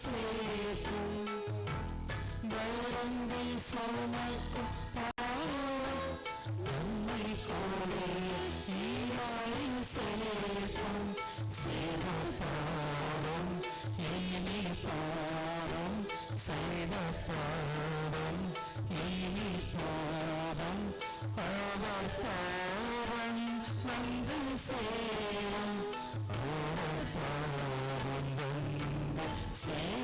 சேர்க்கும் வருந்தி சுமக்கும் பாவம் நம்மை கோடிய ஈரோடில் சேர்க்கும் சேத பாவம் இனி பாவம் செய்த பாவம் இனி பாவம் அவர் பாவம் வந்து சேரும் வந்து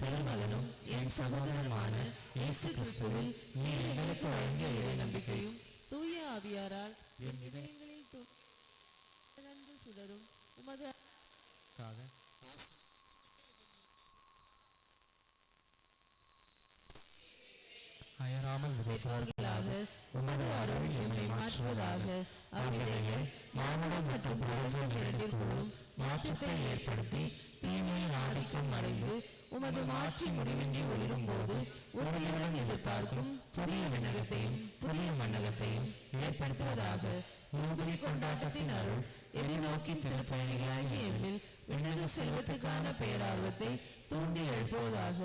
திருமகனும் என் சகோதரனுமான இயேசு கிறிஸ்துவில் நீ எங்களுக்கு வழங்கிய நம்பிக்கையும். தூய ஆவியாரால் என் இதயங்கள் அயராமல் விதைப்பார்களாக உமது அருள் என்னை மாற்றுவதாக. அவ்விதைகள் மானுடம் மற்றும் பிரபஞ்சம் இரண்டிற்குள்ளும் மாற்றத்தை ஏற்படுத்தி தீமையின் ஆதிக்கம் அடைந்து உமது மாற்றி முடிவின்றி ஒளிரும் போது உறுதியுடன் எதிர்பார்க்கும் புதிய விண்ணகத்தையும் புதிய மன்னகத்தையும் ஏற்படுத்துவதாக. நூபுரி கொண்டாட்டத்தின் அருள் எதிர்நோக்கி திருப்பயணிகளாகிய எம்மில் விண்ணக செல்வத்துக்கான பேரார்வத்தை தூண்டி எழுப்புவதாக.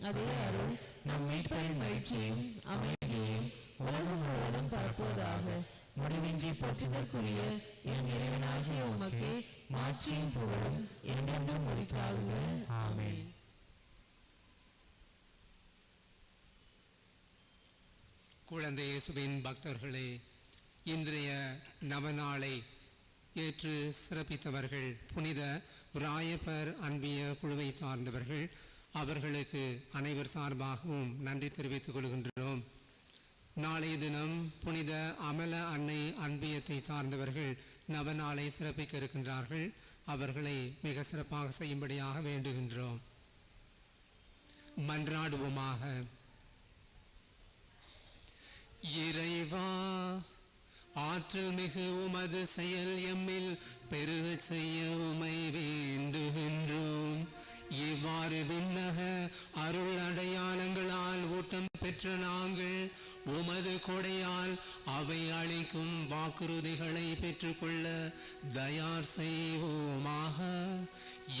அதே அருள். நம் மீட்பரின் மகிழ்ச்சியையும் அமைதியையும் உலகம் முழுவதும் பரப்புவதாக முடிவின்றி போற்றுதற்குரிய என் இறைவனாகிய உமக்கு மாட்சியும் புகழும் என்றென்றும் முடித்தாக ஆமென். குழந்தை இயேசுவின் பக்தர்களே இன்றைய நவநாளை ஏற்று சிறப்பித்தவர்கள் புனித ராயப்பர் அன்பிய குழுவை சார்ந்தவர்கள் அவர்களுக்கு அனைவர் சார்பாகவும் நன்றி தெரிவித்துக் கொள்கின்றோம். நாளைய தினம் புனித அமல அன்னை அன்பியத்தை சார்ந்தவர்கள் நவநாளை சிறப்பிக்க இருக்கின்றார்கள் அவர்களை மிக சிறப்பாக செய்யும்படியாக வேண்டுகின்றோம். மன்றாடுவோமாக. இறைவா ஆற்றல் மிகு உமது செயல் எம்மில் பெருக செய்ய உமை வேண்டுகின்றோம். இவ்வாறு விண்ணக அருள் அடையாளங்களால் ஊட்டம் பெற்ற நாங்கள் உமது கொடையால் அவை அளிக்கும் வாக்குறுதிகளை பெற்றுக்கொள்ள தயார் செய்வோமாக.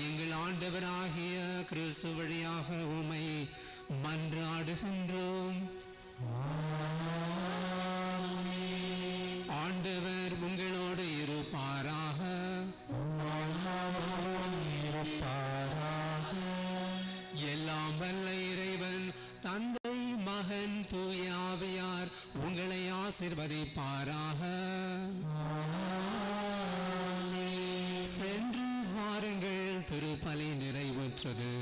எங்கள் ஆண்டவராகிய கிறிஸ்து வழியாக உமை மன்றாடுகின்றோம். ஆசிர்வதிப்பாராக சென்று வாருங்கள் திருப்பலி நிறைவுற்றது.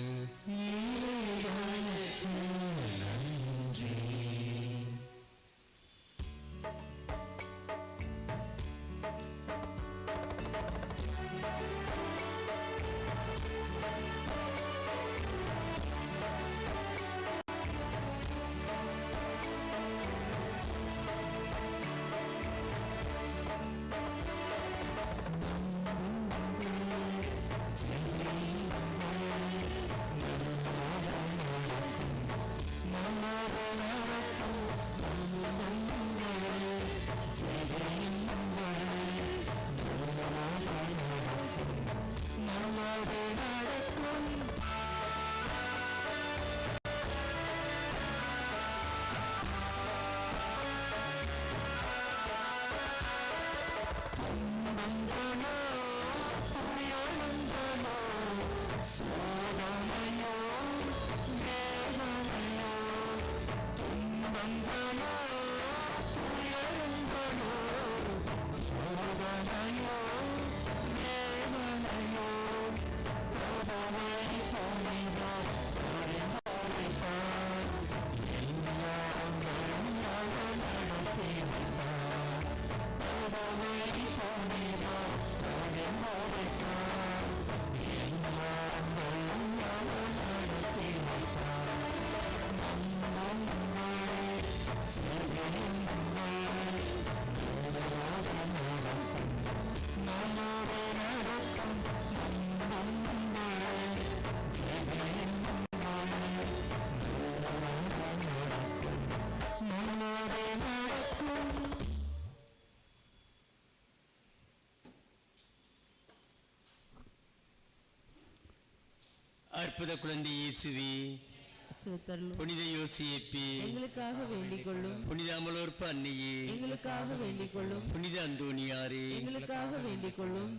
அற்புத குழந்தை இயேசுவே புனித யோசியப்பே எங்களுக்காக வேண்டிக் கொள்ளும் புனித அமலோற்ப அன்னையே எங்களுக்காக வேண்டிக் கொள்ளும் புனித அந்தோணியாரே. எங்களுக்காக வேண்டிக் கொள்ளும்